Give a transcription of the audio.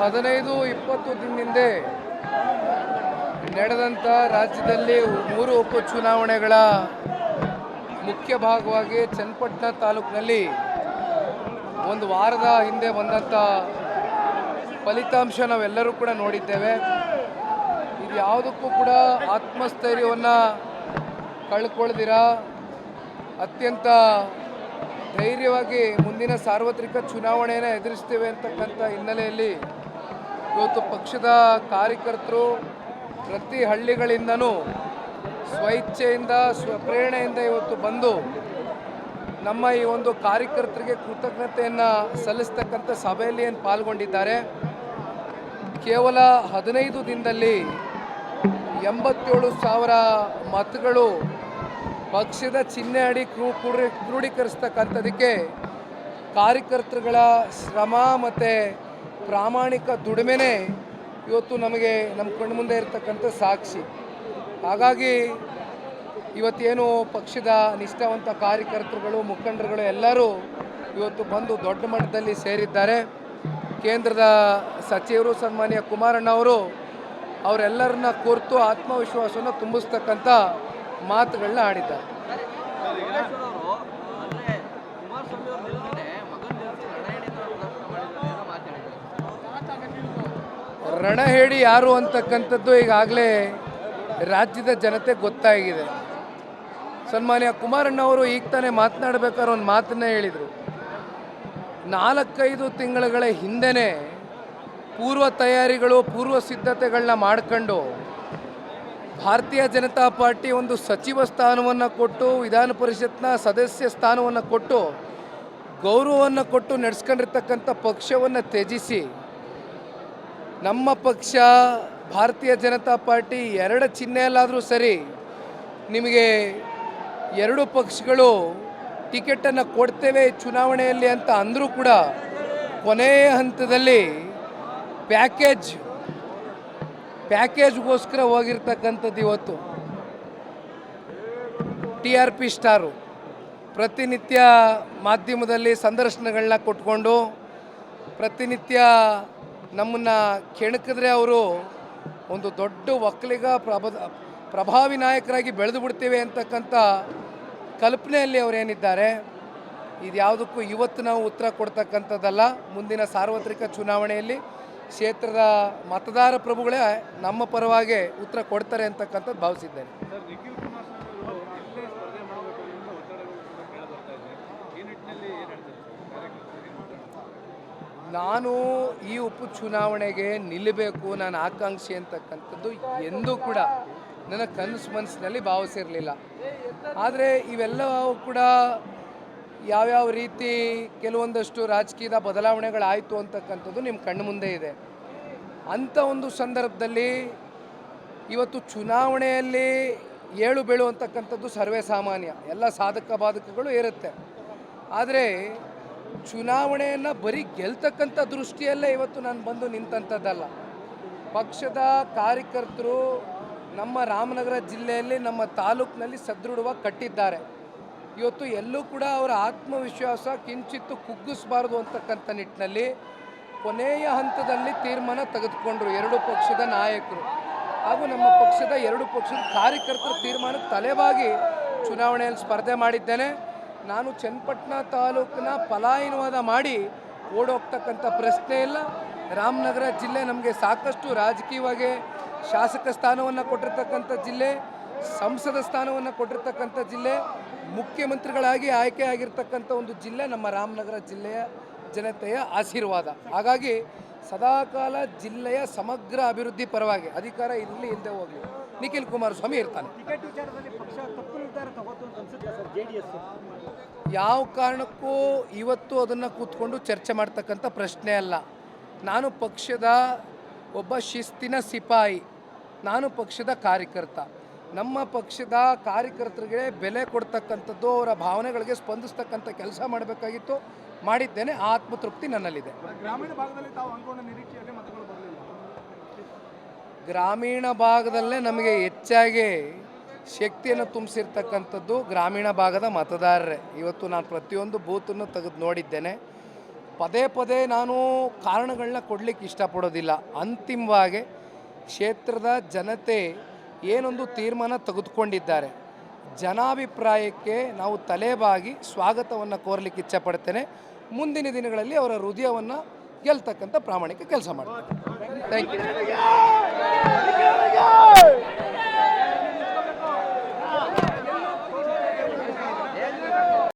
ಹದಿನೈದು, ಇಪ್ಪತ್ತು ದಿನದಿಂದೆ ನಡೆದಂಥ ರಾಜ್ಯದಲ್ಲಿ ಮೂರು ಉಪಚುನಾವಣೆಗಳ ಮುಖ್ಯ ಭಾಗವಾಗಿ ಚನ್ನಪಟ್ಟಣ ತಾಲೂಕಿನಲ್ಲಿ ಒಂದು ವಾರದ ಹಿಂದೆ ಬಂದಂಥ ಫಲಿತಾಂಶ ನಾವೆಲ್ಲರೂ ಕೂಡ ನೋಡಿದ್ದೇವೆ. ಇದು ಯಾವುದಕ್ಕೂ ಕೂಡ ಆತ್ಮಸ್ಥೈರ್ಯವನ್ನು ಕಳ್ಕೊಳ್ದಿರ. ಅತ್ಯಂತ ಧೈರ್ಯವಾಗಿ ಮುಂದಿನ ಸಾರ್ವತ್ರಿಕ ಚುನಾವಣೆಯನ್ನು ಎದುರಿಸ್ತೇವೆ ಅಂತಕ್ಕಂಥ ಹಿನ್ನೆಲೆಯಲ್ಲಿ ಇವತ್ತು ಪಕ್ಷದ ಕಾರ್ಯಕರ್ತರು ಪ್ರತಿ ಹಳ್ಳಿಗಳಿಂದನೂ ಸ್ವಇಚ್ಛೆಯಿಂದ ಸ್ವಪ್ರೇರಣೆಯಿಂದ ಇವತ್ತು ಬಂದು ನಮ್ಮ ಈ ಒಂದು ಕಾರ್ಯಕರ್ತರಿಗೆ ಕೃತಜ್ಞತೆಯನ್ನು ಸಲ್ಲಿಸ್ತಕ್ಕಂಥ ಸಭೆಯಲ್ಲಿ ಏನು ಪಾಲ್ಗೊಂಡಿದ್ದಾರೆ. ಕೇವಲ ಹದಿನೈದು ದಿನದಲ್ಲಿ ಎಂಬತ್ತೇಳು ಸಾವಿರ ಮತಗಳು ಪಕ್ಷದ ಚಿಹ್ನೆ ಅಡಿ ಕ್ರೂ- ಕ್ರೂಢೀಕರಿಸ್ತಕ್ಕಂಥದಕ್ಕೆ ಕಾರ್ಯಕರ್ತರುಗಳ ಶ್ರಮ ಮತ್ತು ಪ್ರಾಮಾಣಿಕ ದುಡಿಮೆನೇ ಇವತ್ತು ನಮಗೆ ನಮ್ಮ ಕಣ್ಮುಂದೆ ಇರತಕ್ಕಂಥ ಸಾಕ್ಷಿ. ಹಾಗಾಗಿ ಇವತ್ತೇನು ಪಕ್ಷದ ನಿಷ್ಠಾವಂತ ಕಾರ್ಯಕರ್ತರುಗಳು, ಮುಖಂಡರುಗಳು ಎಲ್ಲರೂ ಇವತ್ತು ಬಂದು ದೊಡ್ಡ ಮಟ್ಟದಲ್ಲಿ ಸೇರಿದ್ದಾರೆ. ಕೇಂದ್ರದ ಸಚಿವರು ಸನ್ಮಾನ್ಯ ಕುಮಾರಣ್ಣ ಅವರು ಅವರೆಲ್ಲರನ್ನ ಕುರಿತು ಆತ್ಮವಿಶ್ವಾಸವನ್ನು ತುಂಬಿಸ್ತಕ್ಕಂಥ ಮಾತುಗಳನ್ನ ಆಡಿದ್ದಾರೆ. ರಣಹೇಡಿ ಯಾರು ಅಂತಕ್ಕಂಥದ್ದು ಈಗಾಗಲೇ ರಾಜ್ಯದ ಜನತೆ ಗೊತ್ತಾಗಿದೆ. ಸನ್ಮಾನ್ಯ ಕುಮಾರಣ್ಣ ಅವರು ಈಗ ತಾನೇ ಮಾತನಾಡಬೇಕಾದ್ರೆ ಒಂದು ಮಾತನ್ನ ಹೇಳಿದರು. ನಾಲ್ಕೈದು ತಿಂಗಳುಗಳ ಹಿಂದೆನೇ ಪೂರ್ವ ತಯಾರಿಗಳು, ಪೂರ್ವ ಸಿದ್ಧತೆಗಳನ್ನ ಮಾಡ್ಕೊಂಡು ಭಾರತೀಯ ಜನತಾ ಪಾರ್ಟಿ ಒಂದು ಸಚಿವ ಸ್ಥಾನವನ್ನು ಕೊಟ್ಟು, ವಿಧಾನ ಪರಿಷತ್ನ ಸದಸ್ಯ ಸ್ಥಾನವನ್ನು ಕೊಟ್ಟು, ಗೌರವವನ್ನು ಕೊಟ್ಟು ನಡೆಸ್ಕೊಂಡಿರ್ತಕ್ಕಂಥ ಪಕ್ಷವನ್ನು ತ್ಯಜಿಸಿ ನಮ್ಮ ಪಕ್ಷ, ಭಾರತೀಯ ಜನತಾ ಪಾರ್ಟಿ ಎರಡು ಚಿಹ್ನೆಯಲ್ಲಾದರೂ ಸರಿ ನಿಮಗೆ ಎರಡು ಪಕ್ಷಗಳು ಟಿಕೆಟನ್ನು ಕೊಡ್ತೇವೆ ಚುನಾವಣೆಯಲ್ಲಿ ಅಂತ ಅಂದರೂ ಕೂಡ ಕೊನೆಯ ಹಂತದಲ್ಲಿ ಪ್ಯಾಕೇಜ್, ಪ್ಯಾಕೇಜ್ಗೋಸ್ಕರ ಹೋಗಿರ್ತಕ್ಕಂಥದ್ದು ಇವತ್ತು. ಟಿ ಆರ್ ಪಿ ಸ್ಟಾರು ಪ್ರತಿನಿತ್ಯ ಮಾಧ್ಯಮದಲ್ಲಿ ಸಂದರ್ಶನಗಳನ್ನ ಕೊಟ್ಕೊಂಡು ಪ್ರತಿನಿತ್ಯ ನಮ್ಮನ್ನು ಕೆಣಕಿದ್ರೆ ಅವರು ಒಂದು ದೊಡ್ಡ ಒಕ್ಕಲಿಗ ಪ್ರಭ ಪ್ರಭಾವಿ ನಾಯಕರಾಗಿ ಬೆಳೆದು ಬಿಡ್ತೇವೆ ಅಂತಕ್ಕಂಥ ಕಲ್ಪನೆಯಲ್ಲಿ ಅವರೇನಿದ್ದಾರೆ ಇದ್ಯಾವುದಕ್ಕೂ ಇವತ್ತು ನಾವು ಉತ್ತರ ಕೊಡ್ತಕ್ಕಂಥದ್ದಲ್ಲ. ಮುಂದಿನ ಸಾರ್ವತ್ರಿಕ ಚುನಾವಣೆಯಲ್ಲಿ ಕ್ಷೇತ್ರದ ಮತದಾರ ಪ್ರಭುಗಳೇ ನಮ್ಮ ಪರವಾಗಿ ಉತ್ತರ ಕೊಡ್ತಾರೆ ಅಂತಕ್ಕಂಥದ್ದು ಭಾವಿಸಿದ್ದೇನೆ ಸರ್ ನಿಖಿಲ್ ಕುಮಾರಸ್ವಾಮಿ ಅವರು ಇಲ್ಲೇ ಸ್ಪರ್ಧೆ ಮಾಡಬೇಕು ಅನ್ನೋ ಒತ್ತಡಗಳು ಕೂಡ ಕೇಳ ಬರ್ತಾ ಇದೆ ಈ ನಿಟ್ಟಿನಲ್ಲಿ ಏನು ಹೇಳ್ತಾರೆ ಸರ್ ನಾನು ಈ ಉಪಚುನಾವಣೆಗೆ ನಿಲ್ಲಬೇಕು, ನಾನು ಆಕಾಂಕ್ಷಿ ಅಂತಕ್ಕಂಥದ್ದು ಎಂದೂ ಕೂಡ ನನ್ನ ಕನಸು ಮನಸ್ಸಿನಲ್ಲಿ ಭಾವಿಸಿರಲಿಲ್ಲ. ಆದರೆ ಇವೆಲ್ಲವೂ ಕೂಡ ಯಾವ್ಯಾವ ರೀತಿ ಕೆಲವೊಂದಷ್ಟು ರಾಜಕೀಯದ ಬದಲಾವಣೆಗಳಾಯಿತು ಅಂತಕ್ಕಂಥದ್ದು ನಿಮ್ಮ ಕಣ್ಣು ಮುಂದೆ ಇದೆ. ಅಂಥ ಒಂದು ಸಂದರ್ಭದಲ್ಲಿ ಇವತ್ತು ಚುನಾವಣೆಯಲ್ಲಿ ಏಳು ಬೀಳು ಅಂತಕ್ಕಂಥದ್ದು ಸರ್ವೇ ಸಾಮಾನ್ಯ. ಎಲ್ಲ ಸಾಧಕ ಬಾಧಕಗಳು ಇರುತ್ತೆ ಆದರೆ ಚುನಾವಣೆಯನ್ನು ಬರೀ ಗೆಲ್ತಕ್ಕಂಥ ದೃಷ್ಟಿಯಲ್ಲೇ ಇವತ್ತು ನಾನು ಬಂದು ನಿಂತಂಥದ್ದಲ್ಲ. ಪಕ್ಷದ ಕಾರ್ಯಕರ್ತರು ನಮ್ಮ ರಾಮನಗರ ಜಿಲ್ಲೆಯಲ್ಲಿ, ನಮ್ಮ ತಾಲೂಕಿನಲ್ಲಿ ಸದೃಢವಾಗಿ ಕಟ್ಟಿದ್ದಾರೆ. ಇವತ್ತು ಎಲ್ಲೂ ಕೂಡ ಅವರ ಆತ್ಮವಿಶ್ವಾಸ ಕಿಂಚಿತ್ತು ಕುಗ್ಗಿಸಬಾರ್ದು ಅಂತಕ್ಕಂಥ ನಿಟ್ಟಿನಲ್ಲಿ ಕೊನೆಯ ಹಂತದಲ್ಲಿ ತೀರ್ಮಾನ ತೆಗೆದುಕೊಂಡ್ರು ಎರಡು ಪಕ್ಷದ ನಾಯಕರು. ಹಾಗೂ ನಮ್ಮ ಪಕ್ಷದ ಎರಡು ಪಕ್ಷದ ಕಾರ್ಯಕರ್ತರ ತೀರ್ಮಾನ ತಲೆವಾಗಿ ಚುನಾವಣೆಯಲ್ಲಿ ಸ್ಪರ್ಧೆ ಮಾಡಿದ್ದೇನೆ. ನಾನು ಚನ್ನಪಟ್ಟಣ ತಾಲೂಕಿನ ಪಲಾಯನವಾದ ಮಾಡಿ ಓಡೋಗ್ತಕ್ಕಂಥ ಪ್ರಶ್ನೆ ಇಲ್ಲ. ರಾಮನಗರ ಜಿಲ್ಲೆ ನಮಗೆ ಸಾಕಷ್ಟು ರಾಜಕೀಯವಾಗಿ ಶಾಸಕ ಸ್ಥಾನವನ್ನು ಕೊಟ್ಟಿರ್ತಕ್ಕಂಥ ಜಿಲ್ಲೆ, ಸಂಸದ ಸ್ಥಾನವನ್ನು ಕೊಟ್ಟಿರ್ತಕ್ಕಂಥ ಜಿಲ್ಲೆ, ಮುಖ್ಯಮಂತ್ರಿಗಳಾಗಿ ಆಯ್ಕೆ ಆಗಿರ್ತಕ್ಕಂಥ ಒಂದು ಜಿಲ್ಲೆ ನಮ್ಮ ರಾಮನಗರ ಜಿಲ್ಲೆಯ ಜನತೆಯ ಆಶೀರ್ವಾದ. ಹಾಗಾಗಿ ಸದಾಕಾಲ ಜಿಲ್ಲೆಯ ಸಮಗ್ರ ಅಭಿವೃದ್ಧಿ ಪರವಾಗಿ ಅಧಿಕಾರ ಇಲ್ಲಿ ಇಲ್ಲದೆ ಹೋಗಲಿ. ನಿಖಿಲ್ ಕುಮಾರಸ್ವಾಮಿ ಇರ್ತಾನೆ. ಯಾವ ಕಾರಣಕ್ಕೂ ಇವತ್ತು ಅದನ್ನು ಕೂತ್ಕೊಂಡು ಚರ್ಚೆ ಮಾಡ್ತಕ್ಕಂಥ ಪ್ರಶ್ನೆ ಅಲ್ಲ. ನಾನು ಪಕ್ಷದ ಒಬ್ಬ ಶಿಸ್ತಿನ ಸಿಪಾಯಿ ನಾನು ಪಕ್ಷದ ಕಾರ್ಯಕರ್ತ. ನಮ್ಮ ಪಕ್ಷದ ಕಾರ್ಯಕರ್ತರಿಗೆ ಬೆಲೆ ಕೊಡ್ತಕ್ಕಂಥದ್ದು ಅವರ ಭಾವನೆಗಳಿಗೆ ಸ್ಪಂದಿಸ್ತಕ್ಕಂಥ ಕೆಲಸ ಮಾಡಬೇಕಾಗಿತ್ತು ಮಾಡಿದ್ದೇನೆ. ಆತ್ಮತೃಪ್ತಿ ನನ್ನಲ್ಲಿದೆ. ಗ್ರಾಮೀಣ ಭಾಗದಲ್ಲಿ ತಾವು ಅನ್ಕೊಂಡ ನಿರೀಕ್ಷೆಯಲ್ಲಿ ಮತಗಳು ಬರಲಿಲ್ಲ. ಗ್ರಾಮೀಣ ಭಾಗದಲ್ಲೇ ನಮಗೆ ಹೆಚ್ಚಾಗಿ ಶಕ್ತಿಯನ್ನು ತುಂಬಿಸಿರ್ತಕ್ಕಂಥದ್ದು ಗ್ರಾಮೀಣ ಭಾಗದ ಮತದಾರರೇ. ಇವತ್ತು ನಾನು ಪ್ರತಿಯೊಂದು ಬೂತನ್ನು ತೆಗೆದು ನೋಡಿದ್ದೇನೆ. ಪದೇ ಪದೇ ನಾನು ಕಾರಣಗಳನ್ನ ಕೊಡಲಿಕ್ಕೆ ಇಷ್ಟಪಡೋದಿಲ್ಲ. ಅಂತಿಮವಾಗಿ ಕ್ಷೇತ್ರದ ಜನತೆ ಏನೊಂದು ತೀರ್ಮಾನ ತೆಗೆದುಕೊಂಡಿದ್ದಾರೆ. ಜನಾಭಿಪ್ರಾಯಕ್ಕೆ ನಾವು ತಲೆಬಾಗಿ ಸ್ವಾಗತವನ್ನು ಕೋರಲಿಕ್ಕೆ ಇಚ್ಛಪಡ್ತೇನೆ. ಮುಂದಿನ ದಿನಗಳಲ್ಲಿ ಅವರ ಹೃದಯವನ್ನು ಗೆಲ್ತಕ್ಕಂಥ ಪ್ರಾಮಾಣಿಕ ಕೆಲಸ ಮಾಡ್ತೀನಿ. Thank you